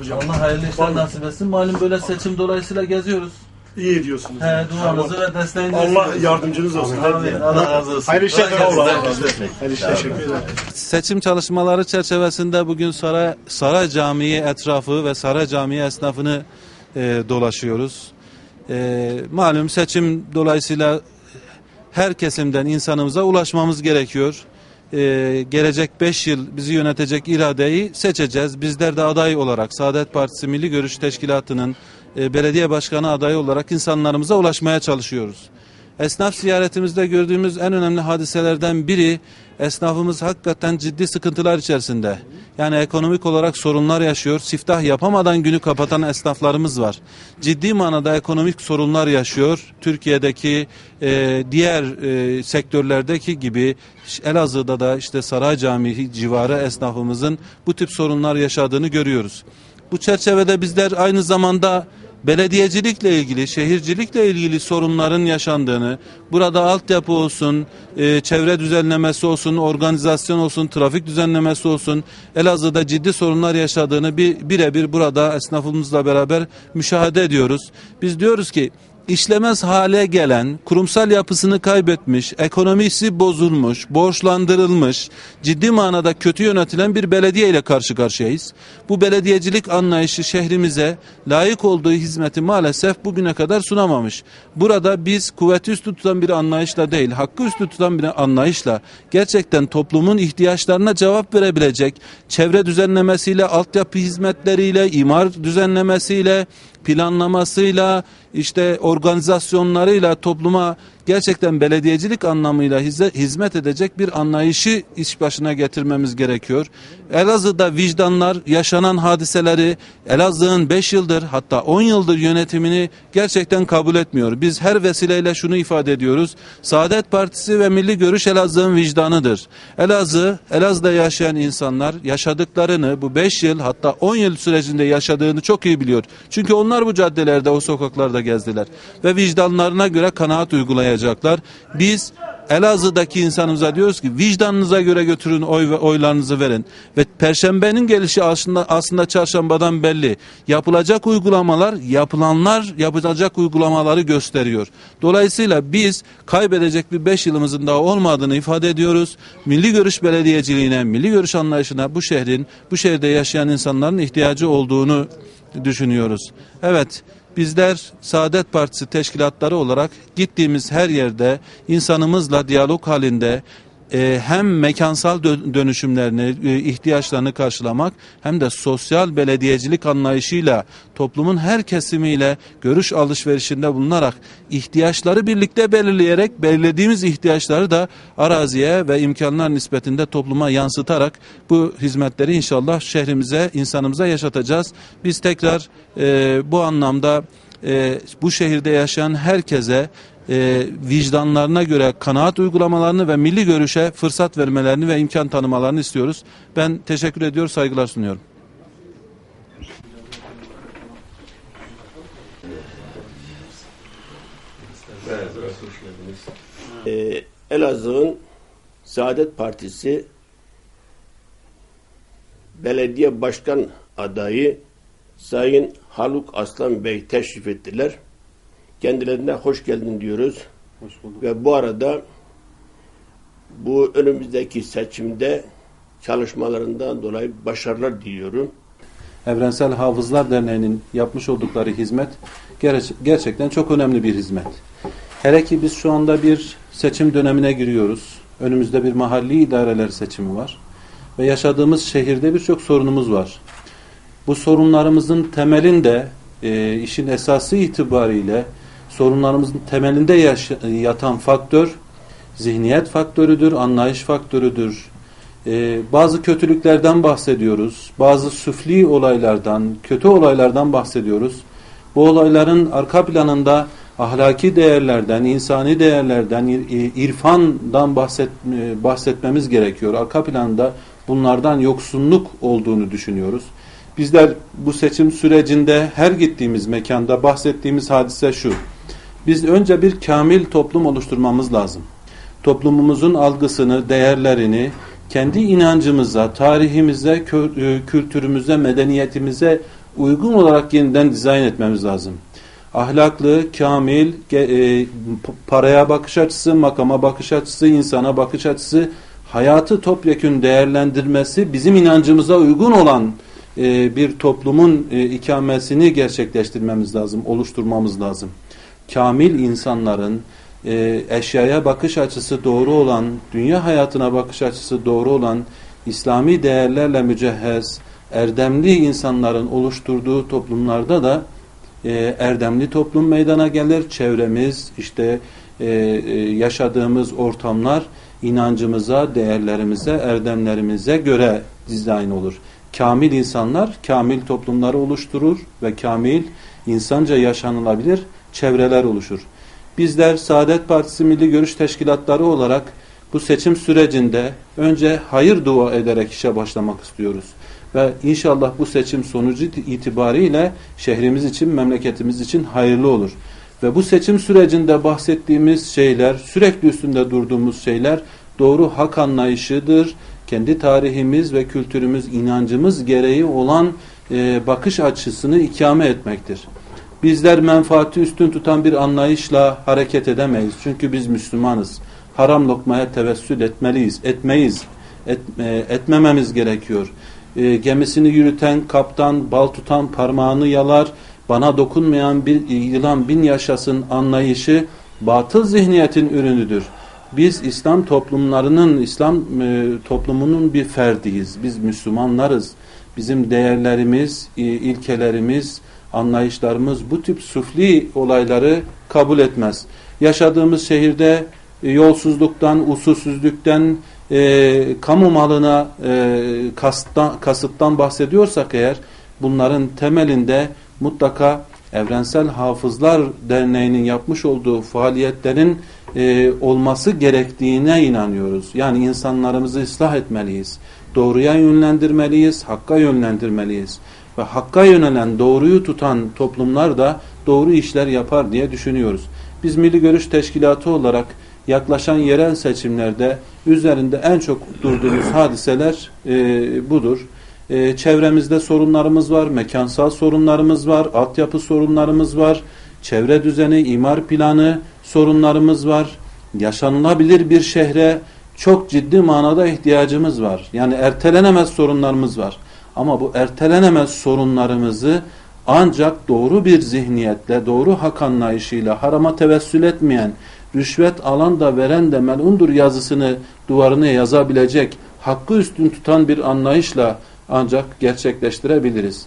hocam. Allah hayırlı işler Vallahi. nasip etsin. Malum böyle seçim dolayısıyla geziyoruz. İyi ediyorsunuz. He, duanızı ve desteğinizi Allah istiyoruz. yardımcınız olsun. Amin. Allah razı olsun. Hayırlı işler. Allah razı olsun. Hayırlı işler. Teşekkür ederim. Seçim çalışmaları çerçevesinde bugün Saray, Saray Camii etrafı ve Saray Camii esnafını e, dolaşıyoruz. E, malum seçim dolayısıyla her kesimden insanımıza ulaşmamız gerekiyor. E, gelecek 5 yıl bizi yönetecek iradeyi seçeceğiz. Bizler de aday olarak Saadet Partisi Milli Görüş Teşkilatı'nın e, belediye başkanı adayı olarak insanlarımıza ulaşmaya çalışıyoruz. Esnaf ziyaretimizde gördüğümüz en önemli hadiselerden biri esnafımız hakikaten ciddi sıkıntılar içerisinde. Yani ekonomik olarak sorunlar yaşıyor. Siftah yapamadan günü kapatan esnaflarımız var. Ciddi manada ekonomik sorunlar yaşıyor. Türkiye'deki e, diğer e, sektörlerdeki gibi Elazığ'da da işte Saray Camii civarı esnafımızın bu tip sorunlar yaşadığını görüyoruz. Bu çerçevede bizler aynı zamanda belediyecilikle ilgili, şehircilikle ilgili sorunların yaşandığını, burada altyapı olsun, e, çevre düzenlemesi olsun, organizasyon olsun, trafik düzenlemesi olsun, Elazığ'da ciddi sorunlar yaşadığını bir birebir burada esnafımızla beraber müşahede ediyoruz. Biz diyoruz ki işlemez hale gelen, kurumsal yapısını kaybetmiş, ekonomisi bozulmuş, borçlandırılmış, ciddi manada kötü yönetilen bir belediye ile karşı karşıyayız. Bu belediyecilik anlayışı şehrimize layık olduğu hizmeti maalesef bugüne kadar sunamamış. Burada biz kuvveti üstü tutan bir anlayışla değil, hakkı üstü tutan bir anlayışla gerçekten toplumun ihtiyaçlarına cevap verebilecek, çevre düzenlemesiyle, altyapı hizmetleriyle, imar düzenlemesiyle, planlamasıyla, işte organizasyonlarıyla topluma gerçekten belediyecilik anlamıyla hizmet edecek bir anlayışı iş başına getirmemiz gerekiyor. Elazığ'da vicdanlar yaşanan hadiseleri Elazığ'ın 5 yıldır hatta 10 yıldır yönetimini gerçekten kabul etmiyor. Biz her vesileyle şunu ifade ediyoruz. Saadet Partisi ve Milli Görüş Elazığ'ın vicdanıdır. Elazığ, Elazığ'da yaşayan insanlar yaşadıklarını bu 5 yıl hatta 10 yıl sürecinde yaşadığını çok iyi biliyor. Çünkü onlar bu caddelerde, o sokaklarda gezdiler. Ve vicdanlarına göre kanaat uygulayacaklar. Biz Elazığ'daki insanımıza diyoruz ki vicdanınıza göre götürün oy ve oylarınızı verin. Ve perşembenin gelişi aslında aslında çarşambadan belli. Yapılacak uygulamalar, yapılanlar yapılacak uygulamaları gösteriyor. Dolayısıyla biz kaybedecek bir 5 yılımızın daha olmadığını ifade ediyoruz. Milli görüş belediyeciliğine, milli görüş anlayışına bu şehrin, bu şehirde yaşayan insanların ihtiyacı olduğunu düşünüyoruz. Evet, bizler Saadet Partisi teşkilatları olarak gittiğimiz her yerde insanımızla diyalog halinde e, hem mekansal dö- dönüşümlerini, e, ihtiyaçlarını karşılamak hem de sosyal belediyecilik anlayışıyla toplumun her kesimiyle görüş alışverişinde bulunarak ihtiyaçları birlikte belirleyerek belirlediğimiz ihtiyaçları da araziye ve imkanlar nispetinde topluma yansıtarak bu hizmetleri inşallah şehrimize, insanımıza yaşatacağız. Biz tekrar e, bu anlamda e, bu şehirde yaşayan herkese e, vicdanlarına göre kanaat uygulamalarını ve milli görüşe fırsat vermelerini ve imkan tanımalarını istiyoruz. Ben teşekkür ediyor, saygılar sunuyorum. Ee, Elazığ'ın Saadet Partisi belediye başkan adayı Sayın Haluk Aslan Bey teşrif ettiler. Kendilerine hoş geldin diyoruz. Ve bu arada bu önümüzdeki seçimde çalışmalarından dolayı başarılar diliyorum. Evrensel Hafızlar Derneği'nin yapmış oldukları hizmet ger- gerçekten çok önemli bir hizmet. Hele ki biz şu anda bir seçim dönemine giriyoruz. Önümüzde bir mahalli idareler seçimi var. Ve yaşadığımız şehirde birçok sorunumuz var. Bu sorunlarımızın temelinde e, işin esası itibariyle sorunlarımızın temelinde yaş- yatan faktör zihniyet faktörüdür, anlayış faktörüdür. E, bazı kötülüklerden bahsediyoruz. Bazı süfli olaylardan, kötü olaylardan bahsediyoruz. Bu olayların arka planında ahlaki değerlerden, insani değerlerden, ir- irfandan bahset, e, bahsetmemiz gerekiyor. Arka planda bunlardan yoksunluk olduğunu düşünüyoruz. Bizler bu seçim sürecinde her gittiğimiz mekanda bahsettiğimiz hadise şu. Biz önce bir kamil toplum oluşturmamız lazım. Toplumumuzun algısını, değerlerini kendi inancımıza, tarihimize, e, kültürümüze, medeniyetimize uygun olarak yeniden dizayn etmemiz lazım. Ahlaklı, kamil, e, paraya bakış açısı, makama bakış açısı, insana bakış açısı, hayatı topyekün değerlendirmesi bizim inancımıza uygun olan e, bir toplumun ikamesini gerçekleştirmemiz lazım, oluşturmamız lazım. Kamil insanların e, eşyaya bakış açısı doğru olan, dünya hayatına bakış açısı doğru olan, İslami değerlerle mücehhez, erdemli insanların oluşturduğu toplumlarda da e, erdemli toplum meydana gelir. Çevremiz, işte e, e, yaşadığımız ortamlar inancımıza, değerlerimize, erdemlerimize göre dizayn olur. Kamil insanlar kamil toplumları oluşturur ve kamil insanca yaşanılabilir çevreler oluşur. Bizler Saadet Partisi Milli Görüş Teşkilatları olarak bu seçim sürecinde önce hayır dua ederek işe başlamak istiyoruz. Ve inşallah bu seçim sonucu itibariyle şehrimiz için, memleketimiz için hayırlı olur. Ve bu seçim sürecinde bahsettiğimiz şeyler, sürekli üstünde durduğumuz şeyler doğru hak anlayışıdır. Kendi tarihimiz ve kültürümüz, inancımız gereği olan e, bakış açısını ikame etmektir. Bizler menfaati üstün tutan bir anlayışla hareket edemeyiz. Çünkü biz Müslümanız. Haram lokmaya tevessül etmeliyiz, etmeyiz, et, e, etmememiz gerekiyor. E, gemisini yürüten kaptan, bal tutan parmağını yalar, bana dokunmayan bir yılan bin yaşasın anlayışı batıl zihniyetin ürünüdür. Biz İslam toplumlarının, İslam e, toplumunun bir ferdiyiz. Biz Müslümanlarız. Bizim değerlerimiz, e, ilkelerimiz, anlayışlarımız bu tip sufli olayları kabul etmez. Yaşadığımız şehirde e, yolsuzluktan, usulsüzlükten, e, kamu malına e, kasıttan, kasıttan bahsediyorsak eğer bunların temelinde mutlaka Evrensel Hafızlar Derneği'nin yapmış olduğu faaliyetlerin e, olması gerektiğine inanıyoruz. Yani insanlarımızı ıslah etmeliyiz. Doğruya yönlendirmeliyiz, hakka yönlendirmeliyiz. Ve hakka yönelen, doğruyu tutan toplumlar da doğru işler yapar diye düşünüyoruz. Biz Milli Görüş Teşkilatı olarak yaklaşan yerel seçimlerde üzerinde en çok durduğumuz hadiseler e, budur. E, çevremizde sorunlarımız var, mekansal sorunlarımız var, altyapı sorunlarımız var, çevre düzeni, imar planı sorunlarımız var. Yaşanılabilir bir şehre çok ciddi manada ihtiyacımız var. Yani ertelenemez sorunlarımız var. Ama bu ertelenemez sorunlarımızı ancak doğru bir zihniyetle, doğru hak anlayışıyla, harama tevessül etmeyen, rüşvet alan da veren de melundur yazısını duvarına yazabilecek, hakkı üstün tutan bir anlayışla ancak gerçekleştirebiliriz.